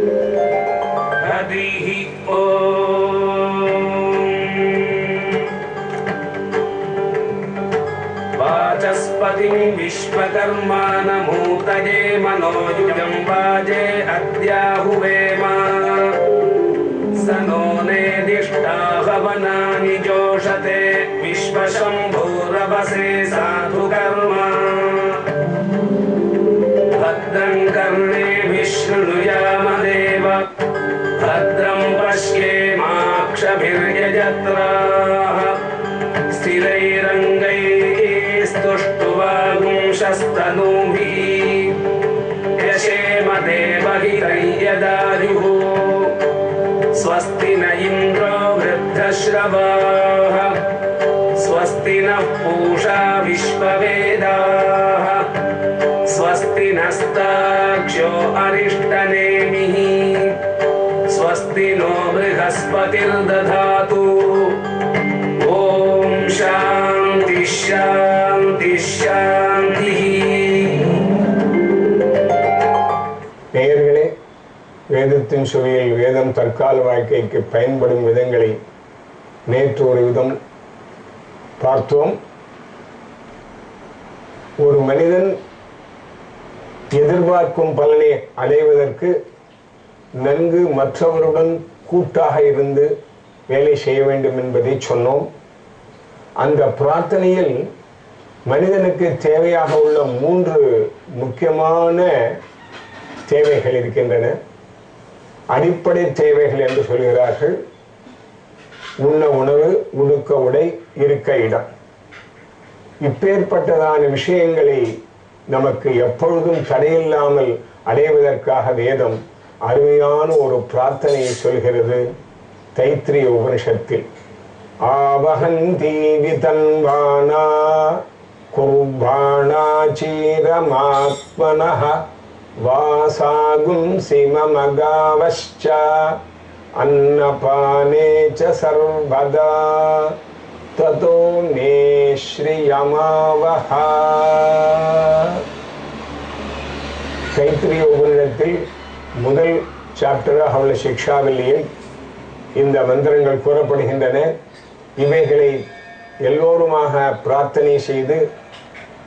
हरिः ॐ वाचस्पतिं विश्वकर्माणमूतये मनोयुजं वाजे अद्याहुवेम स नो नेदिष्टाहवनानि जोषते विश्वशम्भूरवसे साधु कर्णेभिः शृणुयामदेव पश्येमाक्षभिर्यजत्राः स्थिरैरङ्गैस्तुष्टुवागुंशस्तनूभिः यशेम देवहितैयदायुः स्वस्ति न इन्द्रो वृद्धश्रवाः स्वस्ति नः पूषा विश्ववेदाः स्वस्ति नस्ताक्ष्यो अरिष्टनेमिः स्वस्ति नो बृहस्पतिर्दधातु ॐ शान्ति शान्ति शान्तिः நேயர்களே வேதத்தின் சுவையில் வேதம் தற்கால வாழ்க்கைக்கு பயன்படும் விதங்களை நேற்று ஒரு விதம் பார்த்தோம் ஒரு மனிதன் எதிர்பார்க்கும் பலனை அடைவதற்கு நன்கு மற்றவருடன் கூட்டாக இருந்து வேலை செய்ய வேண்டும் என்பதை சொன்னோம். அந்த பிரார்த்தனையில் மனிதனுக்கு தேவையாக உள்ள மூன்று முக்கியமான தேவைகள் இருக்கின்றன. அடிப்படை தேவைகள் என்று சொல்கிறார்கள். உண்ண உணவு உடுக்க உடை இருக்க இடம். இப்பேற்பட்டதான விஷயங்களை நமக்கு எப்பொழுதும் தடையில்லாமல் அடைவதற்காக வேதம் அருமையான ஒரு பிரார்த்தனையை சொல்கிறது தைத்திரிய உபனிஷத்தில். ஆவகந்தி விதன்வானா குர்பாணா சீரமாத்மனஹ வாசாகும்சி மமகாவஷ்ச அன்னபானே ச சர்வதா ததோ மே ஸ்ரீயமாவஹ. கைத்திரிய முதல் சாப்டராக உள்ள சிக்ஷாவில்லையில் இந்த மந்திரங்கள் கூறப்படுகின்றன. இவைகளை எல்லோருமாக பிரார்த்தனை செய்து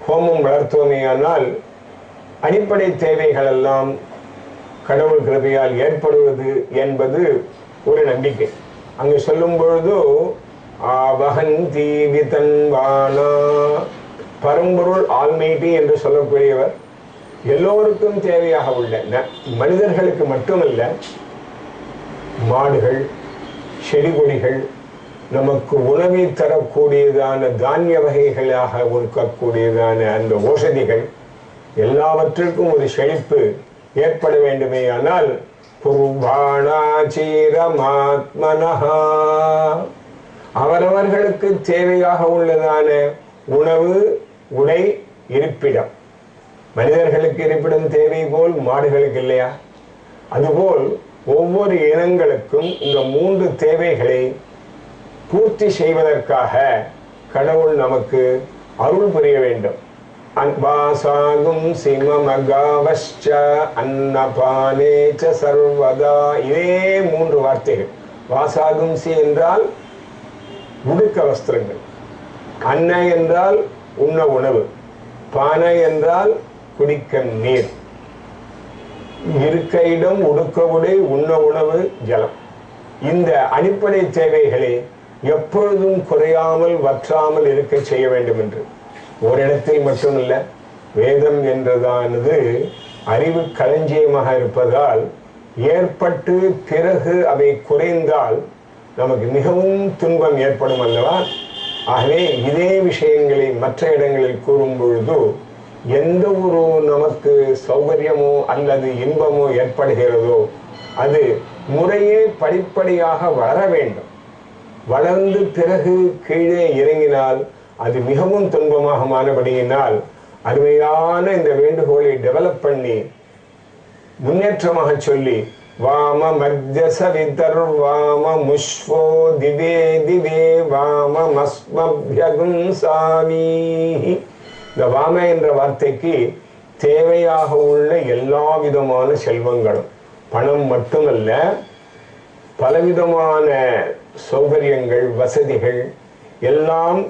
ஹோமம் வளர்த்தோமேயானால் அடிப்படை தேவைகள் எல்லாம் கடவுள் கிருபையால் ஏற்படுவது என்பது ஒரு நம்பிக்கை. அங்கு சொல்லும் பொழுது ஆவகந்தி விதன்வானா. பரம்பொருள் ஆல்மைட்டி என்று சொல்லக்கூடியவர். எல்லோருக்கும் தேவையாக உள்ள ந- மனிதர்களுக்கு மட்டுமல்ல மாடுகள் செடி கொடிகள் நமக்கு உணவை தரக்கூடியதான தானிய வகைகளாக இருக்கக்கூடியதான அந்த ஓசதிகள் எல்லாவற்றிற்கும் ஒரு செழிப்பு ஏற்பட வேண்டுமே ஆனால் குர்பாணாச்சீரமாத்மனஹா அவரவர்களுக்கு தேவையாக உள்ளதான உணவு உடை இருப்பிடம். மனிதர்களுக்கு இருப்பிடம் தேவை போல் மாடுகளுக்கு இல்லையா? அதுபோல் ஒவ்வொரு இனங்களுக்கும் இந்த மூன்று தேவைகளை பூர்த்தி செய்வதற்காக கடவுள் நமக்கு அருள் புரிய வேண்டும். அன்பாசாகும் சிமமகாவஷ்ச அன்னபானே ச சர்வதா. இதே மூன்று வார்த்தைகள். வாசாகும் சி என்றால் உடுக்க வஸ்திரங்கள். அன்ன என்றால் உண்ண உணவு. பானை என்றால் குடிக்க நீர். இருக்க இடம் உடுக்க உடை உண்ண உணவு ஜலம். இந்த அடிப்படை தேவைகளை எப்பொழுதும் குறையாமல் வற்றாமல் இருக்க செய்ய வேண்டும் என்று ஓரிடத்தில் மட்டுமல்ல வேதம் என்றதானது அறிவு களஞ்சியமாக இருப்பதால் ஏற்பட்டு பிறகு அவை குறைந்தால் நமக்கு மிகவும் துன்பம் ஏற்படும் அல்லவா? ஆகவே இதே விஷயங்களை மற்ற இடங்களில் கூறும் பொழுது எந்த ஒரு நமக்கு சௌகரியமோ அல்லது இன்பமோ ஏற்படுகிறதோ அது முறையே படிப்படியாக வளர வேண்டும். வளர்ந்து பிறகு கீழே இறங்கினால் அது மிகவும் துன்பமாக மாறுபடியினால் அருமையான இந்த வேண்டுகோளை டெவலப் பண்ணி முன்னேற்றமாக சொல்லி வாம மத்தியச விதர் வாம முஷ்வோ திவே திவே வாம மஸ்மபியகும் சாமி. இந்த வாம என்ற வார்த்தைக்கு தேவையாக உள்ள எல்லா விதமான செல்வங்களும். பணம் மட்டுமல்ல பலவிதமான சௌகரியங்கள் வசதிகள் எல்லாம்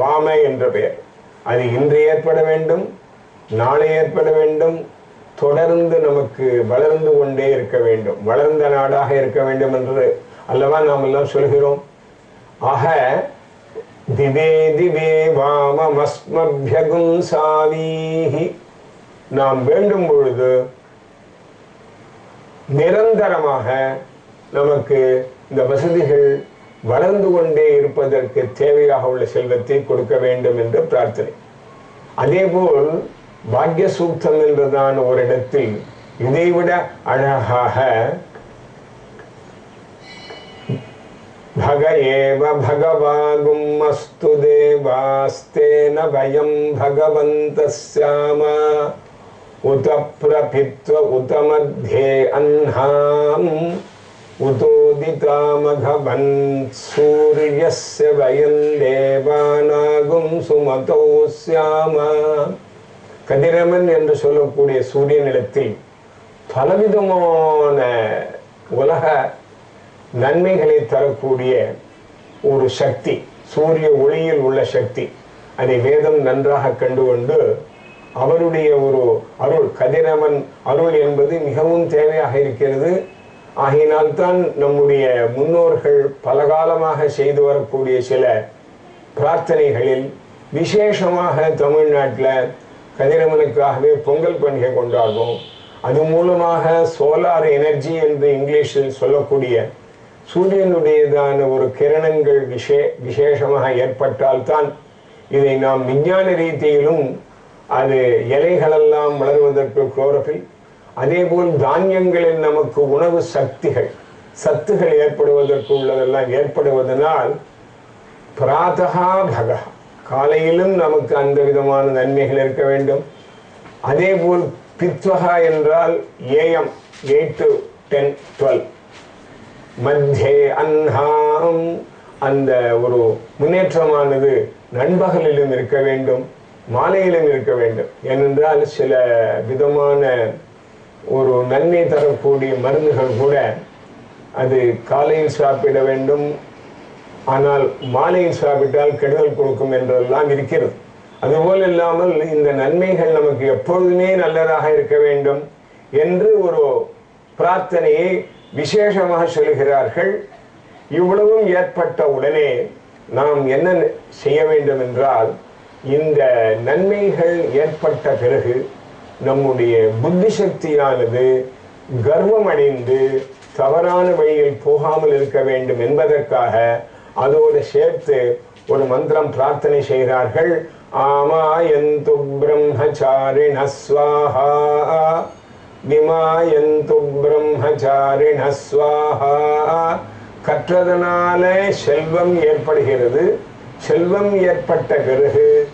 வாம என்ற பெயர். அது இன்று ஏற்பட வேண்டும் நாளை ஏற்பட வேண்டும் தொடர்ந்து நமக்கு வளர்ந்து கொண்டே இருக்க வேண்டும். வளர்ந்த நாடாக இருக்க வேண்டும் என்று அல்லவா நாம் எல்லாம் சொல்கிறோம். ஆக திவே திவே வாமமஸ்மபியகும் சாவீஹி நாம் வேண்டும் பொழுது நிரந்தரமாக நமக்கு இந்த வசதிகள் வளர்ந்து கொண்டே இருப்பதற்கு தேவையாக உள்ள செல்வத்தை கொடுக்க வேண்டும் என்று பிரார்த்தனை. அதேபோல் பாக்ய சூக்தம் என்றதான ஒரு இடத்தில் இதைவிட அழகாக भग एव भगवागुम् अस्तु देवास्तेन भयं भगवन्तः स्याम उत प्रपित्व उत मध्ये अह्नाम् उतोदितामघवन् सूर्यस्य वयं देवानागुं सुमतौ स्याम கதிரவன் என்று சொல்லக்கூடிய சூரியனிடத்தில் பலவிதமான உலக நன்மைகளை தரக்கூடிய ஒரு சக்தி சூரிய ஒளியில் உள்ள சக்தி. அதை வேதம் நன்றாக கண்டுகொண்டு அவருடைய ஒரு அருள் கதிரவன் அருள் என்பது மிகவும் தேவையாக இருக்கிறது. ஆகையினால்தான் நம்முடைய முன்னோர்கள் பலகாலமாக செய்து வரக்கூடிய சில பிரார்த்தனைகளில் விசேஷமாக தமிழ்நாட்டில் கதிரவனுக்காகவே பொங்கல் பண்டிகை கொண்டாடுவோம் அது மூலமாக சோலார் எனர்ஜி என்று இங்கிலீஷில் சொல்லக்கூடிய சூரியனுடையதான ஒரு கிரணங்கள் விஷே விசேஷமாக ஏற்பட்டால்தான் இதை நாம் விஞ்ஞான ரீதியிலும் அது இலைகளெல்லாம் வளருவதற்கு குளோரபில் அதேபோல் தானியங்களில் நமக்கு உணவு சக்திகள் சத்துகள் ஏற்படுவதற்கு உள்ளதெல்லாம் ஏற்படுவதனால் பிராதகா பகா காலையிலும் நமக்கு அந்த விதமான நன்மைகள் இருக்க வேண்டும். அதேபோல் பித்வகா என்றால் AM eight to ten twelve. மத்தியே அன்ஹாம் அந்த ஒரு முன்னேற்றமானது நண்பகலிலும் இருக்க வேண்டும் மாலையிலும் இருக்க வேண்டும். ஏனென்றால் சில விதமான ஒரு நன்மை தரக்கூடிய மருந்துகள் கூட அது காலையில் சாப்பிட வேண்டும். ஆனால் மாலையில் சாப்பிட்டால் கெடுதல் கொடுக்கும் என்றெல்லாம் இருக்கிறது. அதுபோல் இல்லாமல் இந்த நன்மைகள் நமக்கு எப்பொழுதுமே நல்லதாக இருக்க வேண்டும் என்று ஒரு பிரார்த்தனையை விசேஷமாக சொல்கிறார்கள் இவ்வளவும் ஏற்பட்ட உடனே நாம் என்ன செய்ய வேண்டும் என்றால் இந்த நன்மைகள் ஏற்பட்ட பிறகு நம்முடைய புத்தி சக்தியானது கர்வம் அடைந்து தவறான வழியில் போகாமல் இருக்க வேண்டும் என்பதற்காக அதோடு சேர்த்து ஒரு மந்திரம் பிரார்த்தனை செய்கிறார்கள். ஆமாயந்து பிரம்மச்சாரிண ஸ்வாஹா. விமாயந்து பிரம்மச்சாரிண ஸ்வாஹா கற்றதனால செல்வம் ஏற்படுகிறது. செல்வம் ஏற்பட்ட பிறகு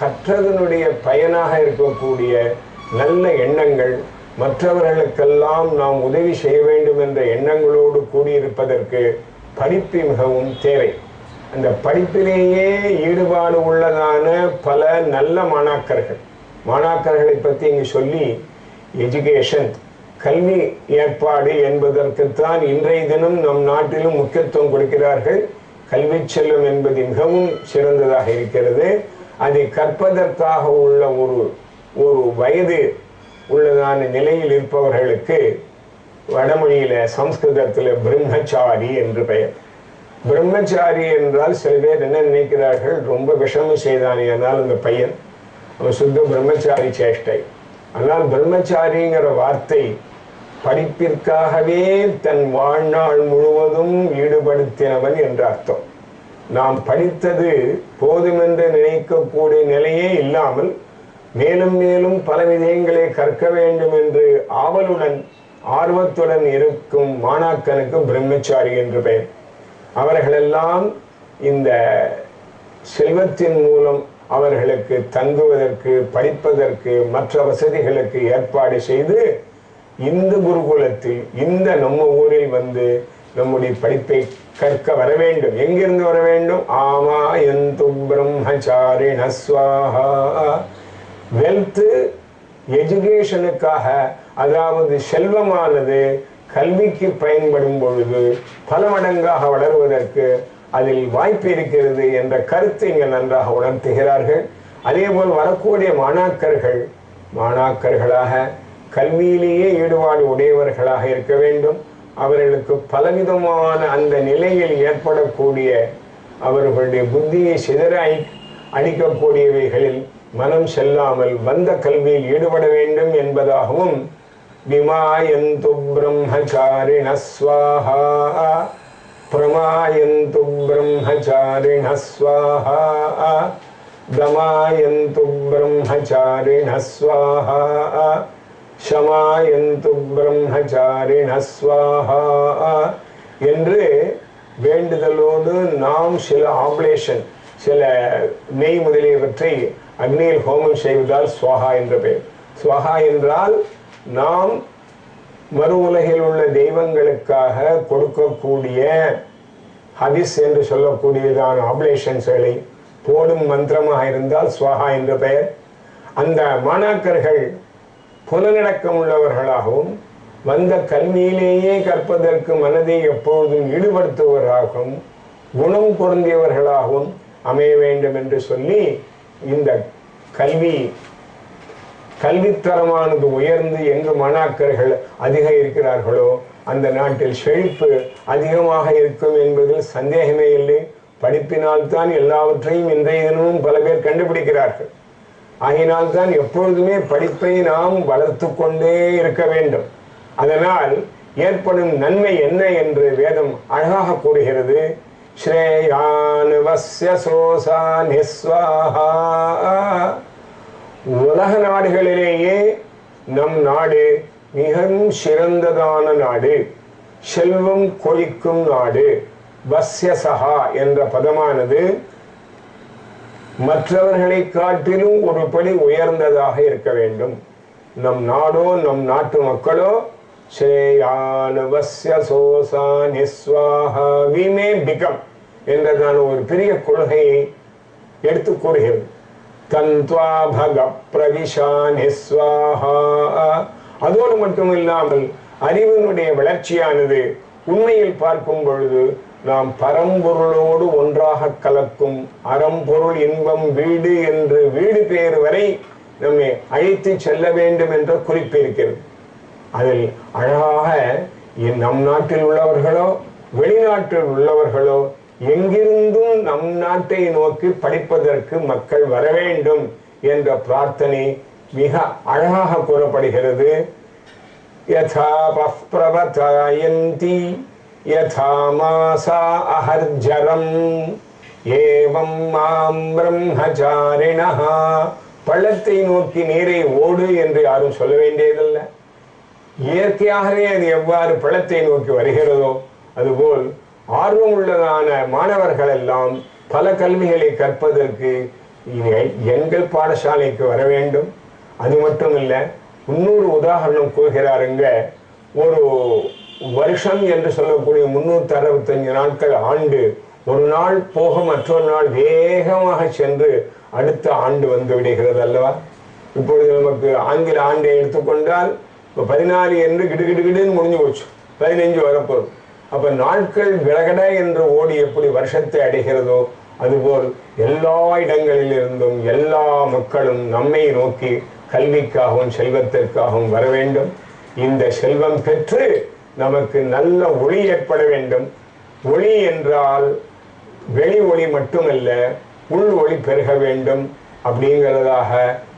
கற்றதனுடைய பயனாக இருக்கக்கூடிய நல்ல எண்ணங்கள் மற்றவர்களுக்கெல்லாம் நாம் உதவி செய்ய வேண்டும் என்ற எண்ணங்களோடு கூடியிருப்பதற்கு படிப்பு மிகவும் தேவை. அந்த படிப்பிலேயே ஈடுபாடு உள்ளதான பல நல்ல மாணாக்கர்கள். மாணாக்கர்களை பற்றி இங்கு சொல்லி எஜுகேஷன் கல்வி ஏற்பாடு என்பதற்குத்தான் இன்றைய தினம் நம் நாட்டிலும் முக்கியத்துவம் கொடுக்கிறார்கள். கல்வி செல்லும் என்பது மிகவும் சிறந்ததாக இருக்கிறது. அதை கற்பதற்காக உள்ள ஒரு ஒரு வயது உள்ளதான நிலையில் இருப்பவர்களுக்கு வடமொழியில சம்ஸ்கிருதத்தில் பிரம்மச்சாரி என்று பெயர். பிரம்மச்சாரி என்றால் சில பேர் என்ன நினைக்கிறார்கள்? ரொம்ப விஷமம் செய்தானே ஆனால் அந்த பையன் அவன் சுத்த பிரம்மச்சாரி சேஷ்டை. ஆனால் பிரம்மச்சாரிங்கிற வார்த்தை படிப்பிற்காகவே தன் வாழ்நாள் முழுவதும் ஈடுபடுத்தினவன் என்ற அர்த்தம். நாம் படித்தது போதுமென்று நினைக்கக்கூடிய நிலையே இல்லாமல் மேலும் மேலும் பல விதயங்களை கற்க வேண்டும் என்று ஆவலுடன் ஆர்வத்துடன் இருக்கும் மாணாக்கனுக்கு பிரம்மச்சாரி என்று பெயர். அவர்களெல்லாம் இந்த செல்வத்தின் மூலம் அவர்களுக்கு தங்குவதற்கு படிப்பதற்கு மற்ற வசதிகளுக்கு ஏற்பாடு செய்து இந்த குருகுலத்தில் இந்த நம்ம ஊரில் வந்து நம்முடைய படிப்பை கற்க வர வேண்டும். எங்கிருந்து வர வேண்டும்? ஆமா எந்து பிரம்மச்சாரிண ஸ்வாஹா. வெல்த் எஜுகேஷனுக்காக அதாவது செல்வமானது கல்விக்கு பயன்படும் பொழுது பல மடங்காக வளருவதற்கு அதில் வாய்ப்பு இருக்கிறது என்ற கருத்தை இங்கே நன்றாக உணர்த்துகிறார்கள். அதேபோல் வரக்கூடிய மாணாக்கர்கள் மாணாக்கர்களாக கல்வியிலேயே ஈடுபாடு உடையவர்களாக இருக்க வேண்டும். அவர்களுக்கு பலவிதமான அந்த நிலையில் ஏற்படக்கூடிய அவர்களுடைய புத்தியை சிதற அளிக்கக்கூடியவைகளில் அடிக்கக்கூடியவைகளில் மனம் செல்லாமல் வந்த கல்வியில் ஈடுபட வேண்டும் என்பதாகவும் விமாயந்து பிரம்மச்சாரிணஸ்வாகா ஸ்வாஹா பிரமாயந்து பிரம்மச்சாரிண ஸ்வாஹா தமாயந்து பிரம்மச்சாரிண ஸ்வாஹா ஷமாயந்து பிரம்மச்சாரிண ஸ்வாஹா என்று வேண்டுதலோடு நாம் சில ஆப்லேஷன் சில நெய் முதலியவற்றை அக்னியில் ஹோமம் செய்வதால் ஸ்வாஹா என்ற பெயர். ஸ்வாஹா என்றால் நாம் மறு உலகில் உள்ள தெய்வங்களுக்காக கொடுக்கக்கூடிய ஹதிஸ் என்று சொல்லக்கூடியதான ஆப்லேஷன்ஸ்களை போடும் மந்திரமாக இருந்தால் ஸ்வாஹா என்ற பெயர். அந்த மாணாக்கர்கள் புலனடக்கம் உள்ளவர்களாகவும் வந்த கல்வியிலேயே கற்பதற்கு மனதை எப்பொழுதும் ஈடுபடுத்துவர்களாகவும் குணம் பொருந்தியவர்களாகவும் அமைய வேண்டும் என்று சொல்லி இந்த கல்வி கல்வித்தரமானது உயர்ந்து எங்கு மணாக்கர்கள் அதிகம் இருக்கிறார்களோ அந்த நாட்டில் செழிப்பு அதிகமாக இருக்கும் என்பதில் சந்தேகமே இல்லை. படிப்பினால்தான் எல்லாவற்றையும் இன்றைய தினமும் பல பேர் கண்டுபிடிக்கிறார்கள். ஆகினால் தான் எப்பொழுதுமே படிப்பை நாம் வளர்த்து கொண்டே இருக்க வேண்டும். அதனால் ஏற்படும் நன்மை என்ன என்று வேதம் அழகாக கூறுகிறது. ஸ்ரேயானுவஸ்ய சோசா நிஸ்வாஹா. உலக நாடுகளிலேயே நம் நாடு மிகவும் சிறந்ததான நாடு. செல்வம் கொழிக்கும் நாடு. வஸ்யசகா என்ற பதமானது மற்றவர்களை காட்டிலும் ஒருபடி உயர்ந்ததாக இருக்க வேண்டும். நம் நாடோ நம் நாட்டு மக்களோ ஸ்ரேயானுவஸ்ய சோசா வி மே பிகம் என்றதான ஒரு பெரிய கொள்கையை எடுத்து கூறுகிறது. தந்த்வா பக பிரவிஷா நிஸ்வாஹா அதோடு மட்டும் இல்லாமல் அறிவினுடைய வளர்ச்சியானது உண்மையில் பார்க்கும் பொழுது நாம் பரம்பொருளோடு ஒன்றாக கலக்கும் அறம்பொருள் இன்பம் வீடு என்று வீடு பேர் வரை நம்மை அழைத்து செல்ல வேண்டும் என்ற குறிப்பு இருக்கிறது. அதில் அழகாக நம் நாட்டில் உள்ளவர்களோ வெளிநாட்டில் உள்ளவர்களோ எங்கிருந்தும் நம் நாட்டை நோக்கி படிப்பதற்கு மக்கள் வர வேண்டும் என்ற பிரார்த்தனை மிக அழகாக கூறப்படுகிறது. யதா பிரவதாயந்தி யதா மாசா அஹர்ஜரம் ஏவம் மாம் பிரம்மச்சாரிணா பள்ளத்தை நோக்கி நீரை ஓடு என்று யாரும் சொல்ல வேண்டியதில்லை. இயற்கையாகவே அது எவ்வாறு பழத்தை நோக்கி வருகிறதோ அதுபோல் ஆர்வம் உள்ளதான மாணவர்கள் எல்லாம் பல கல்விகளை கற்பதற்கு எங்கள் பாடசாலைக்கு வர வேண்டும். அது மட்டும் இல்லை முன்னூறு உதாரணம் கூறுகிறாருங்க. ஒரு வருஷம் என்று சொல்லக்கூடிய முன்னூற்றி அறுபத்தஞ்சு நாட்கள் ஆண்டு ஒரு நாள் போக மற்றொரு நாள் வேகமாக சென்று அடுத்த ஆண்டு வந்து விடுகிறது அல்லவா? இப்பொழுது நமக்கு ஆங்கில ஆண்டை எடுத்துக்கொண்டால் இப்போ பதினாலு என்று கிடுகிடுகிடுன்னு முடிஞ்சு போச்சு. பதினைஞ்சு வரப்போகுது. அப்ப நாட்கள் விலகட என்று ஓடி எப்படி வருஷத்தை அடைகிறதோ அதுபோல் எல்லா இடங்களில் இருந்தும் எல்லா மக்களும் நம்மை நோக்கி கல்விக்காகவும் செல்வத்திற்காகவும் வர வேண்டும். இந்த செல்வம் பெற்று நமக்கு நல்ல ஒளி ஏற்பட வேண்டும். ஒளி என்றால் வெளி ஒளி மட்டுமல்ல உள் ஒளி பெருக வேண்டும் அப்படிங்கிறதாக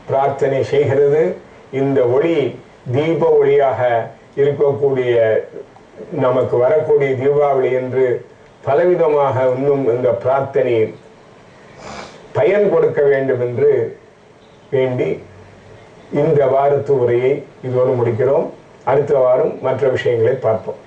பிரார்த்தனை செய்கிறது. இந்த ஒளி தீப ஒளியாக இருக்கக்கூடிய நமக்கு வரக்கூடிய தீபாவளி என்று பலவிதமாக இன்னும் இந்த பிரார்த்தனை பயன் கொடுக்க வேண்டும் என்று வேண்டி இந்த வாரத்து உரையை இதோடு முடிக்கிறோம். அடுத்த வாரம் மற்ற விஷயங்களை பார்ப்போம்.